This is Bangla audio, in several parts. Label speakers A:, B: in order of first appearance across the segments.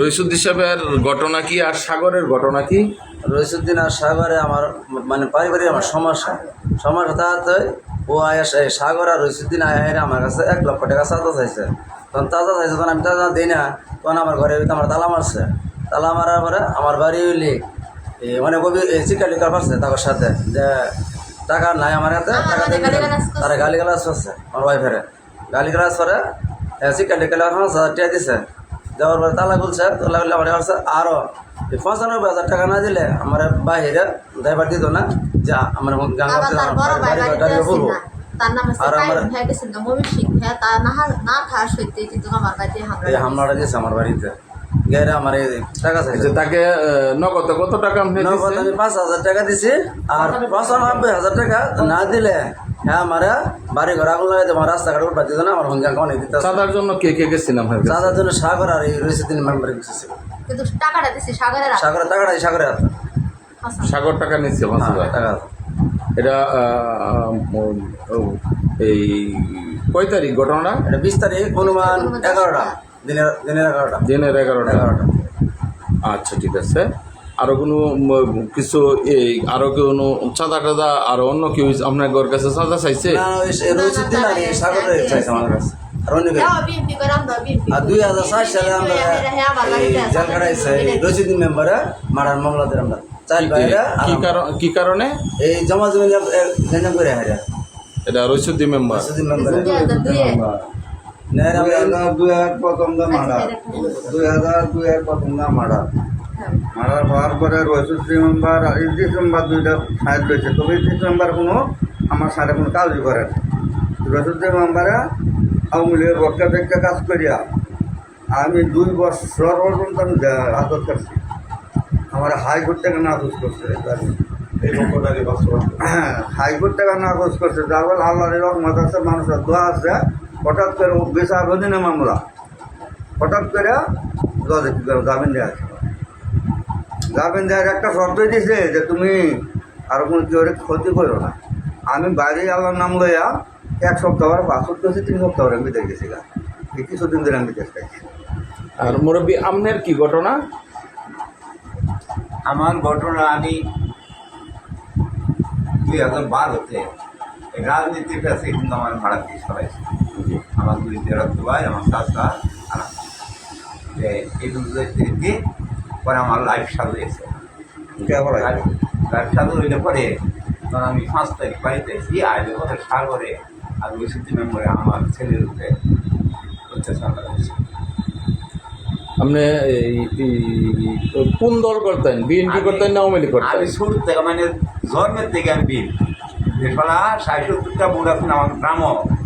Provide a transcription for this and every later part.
A: রইসুদ্দি সাহেবের ঘটনা কি আর সাগরের ঘটনা কি?
B: রইসুদ্দিন আর সাগরে আমার মানে পারিবারিক আমার সমস্যা। সমস্যা তাতে ও আয়া সাগর আর রইসুদ্দিন আয়া আমার কাছে এক লক্ষ টাকা চাঁদা চাইছে। তখন চাঁদা চাইছে তখন আমি চাঁদা দিই না তখন আমার ঘরে আমার তালা মারছে। তালা মারার পরে আমার বাড়ি হইলি মানে কবি চিকালি কার পারছে তার সাথে যে টাকা নাই আমার হাতে টাকা দিবি না। তারা গালি গালাজ করছে আমার ওয়াইফেরে গালি গালাজ করে চিকালি কালি পাঁচ হাজার টাকা দিছে। দেওয়ার পরে তালা খুলছে তালা খুললে আমার কাছে আরও পঁচানব্বই হাজার টাকা না দিলে আমার বাহিরে ড্রাইভার দিত না যে আমার গাঙ্গা
C: আবার তার বড় ভাই বাড়িতে
B: গাড়ি বলব।
C: না। তার নাম হচ্ছে
B: আর আমার-
C: বাড়িতে হামলা
B: হামলাটা দিয়েছে আমার বাড়িতে। গেরে আমার টাকা চাইছে
A: তাকে আহ, নগদ কত টাকা
B: নগদ আমি পাঁচ হাজার টাকা দিছি আর পঁচানব্বই হাজার টাকা না দিলে হ্যাঁ আমার বাড়ি ঘর আগুন লাগাইতে আমার রাস্তাঘাট উঠবা দিত না আমার হঙ্গা অনেক দিতে
A: চাঁদার জন্য কে কে গেছেন আপনার
B: চাঁদার জন্য সাগর আর এই রয়েছে তিন মেম্বারে কিছু
C: কিন্তু টাকাটা দিছি সাগরের হাতে।
B: সাগরের টাকাটা সাগরের হাতে।
C: আচ্ছা।
A: সাগর টাকা নিচ্ছে
B: হ্যাঁ, টাকা
A: এটা ও, এই কয় তারিখ ঘটনাটা?
B: এটা বিশ তারিখ অনুমান এগারোটা দিনের দিনের এগারোটা।
A: দিনের এগারোটা।
B: এগারোটা।
A: আচ্ছা ঠিক আছে। আরও কোনো কিছু এই আরও কোনো চাঁদা টাদা আরও অন্য কেউ আপনার ঘর কাছে চাঁদা চাইছে?
B: দুই হাজার সাত সালে আমরা
C: হ্যাঁ
B: মেম্বারে মারার আমরা। চার
A: কি কারণ কি কারণে?
B: এই জমা জমি গঞ্জাম করে হারিয়া
A: এটা মেম্বার।
B: মেম্বারে।
C: দুই হাজার
D: প্রথম দা মারা দুই হাজার দুই এক প্রথম দা মারা। মারার হওয়ার পরে রয়েছে মেম্বার ইদ্রিস মেম্বার দুইটা সাইড রয়েছে। তবে ইদ্রিস মেম্বার কোনো আমার সাথে কোনো কাজই করে না। রসুদ্দি মেম্বারে আওয়ামী লীগের বক্কা দেখতে কাজ করিয়া আমি দুই বছর পর্যন্ত আমি আদত করছি। আমার হাইকোর্ট থেকে নাকচ করছে। হ্যাঁ হাইকোর্ট থেকে নাকচ করছে। যার ফলে আল্লাহর রহমত আছে মানুষের দোয়া আছে। হঠাৎ করে বিচার অধীনে মামলা। হঠাৎ করে জামিন দেওয়া আছে জামিন দেওয়ার একটা শর্তই দিছে যে তুমি আর কোনো কেউ ক্ষতি করো না। আমি বাইরে আল্লাহর নাম লইয়া এক সপ্তাহ পরে পাঁচ সপ্তাহ তিন সপ্তাহ পরে আমি বিদেশ গেছি গা। এই কিছুদিন ধরে আমি বিদেশ খাইছি
A: আর মুরব্বী আমনের কি ঘটনা?
E: আমার ঘটনা আমি দুই হাজার বারোতে রাজনীতির কাছে কিন্তু আমার ভাড়া দিয়ে সবাইছে আমার দুই তেরত্ব ভাই আমার চাষা আর এই দুই পরে আমার লাইফ সাজু এসে লাইফ সাজু হইলে পরে তখন আমি পাঁচ তারিখ বাড়িতে এসি আইলে পরে সাগরে আর ওই সুতি মেম্বরে আমার ছেলের উপরে অত্যাচার
A: আপনি কোন দল করতেন? বিএনপি করতেন না আওয়ামী লীগ করতেন?
E: আমি শুরু থেকে মানে জন্মের থেকে আমি বিল দেশলা ষাট সত্তরটা বুড় আমার গ্রাম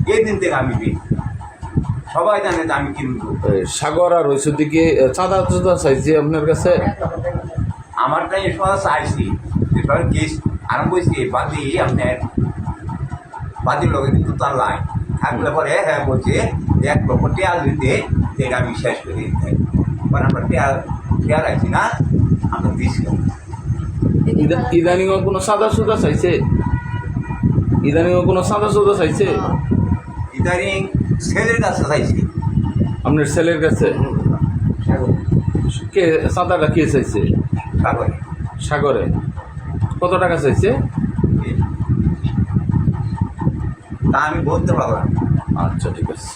E: এই দিন থেকে আমি বিল সবাই জানে যে আমি কিন্তু
A: সাগর আর রৈসুদ্দিকে চাঁদা চাঁদা চাইছে আপনার কাছে?
E: আমার টাইম সময় চাইছি। দেশের কেস আরম্ভ হয়েছে বাদি আপনার বাদির লোকের কিন্তু তার লাইন থাকলে পরে হ্যাঁ বলছে যে এক লক্ষ টেয়ার দিতে এটা আমি শেষ করে দিতে। পরে আমরা টেয়ার টেয়ার আছি না আমরা দিচ্ছি
A: ইদা- ইদানিং কোনো সাদা সুদা চাইছে? ইদানিং কোনো সাদা সুদা চাইছে?
E: ইদানিং ছেলের কাছে চাইছি।
A: আপনার ছেলের কাছে? কে চাঁদাটা কে চাইছে?
E: সাগরে।
A: সাগরে। কত টাকা চাইছে?
E: তা আমি বলতে পারলাম
A: আচ্ছা ঠিক আছে।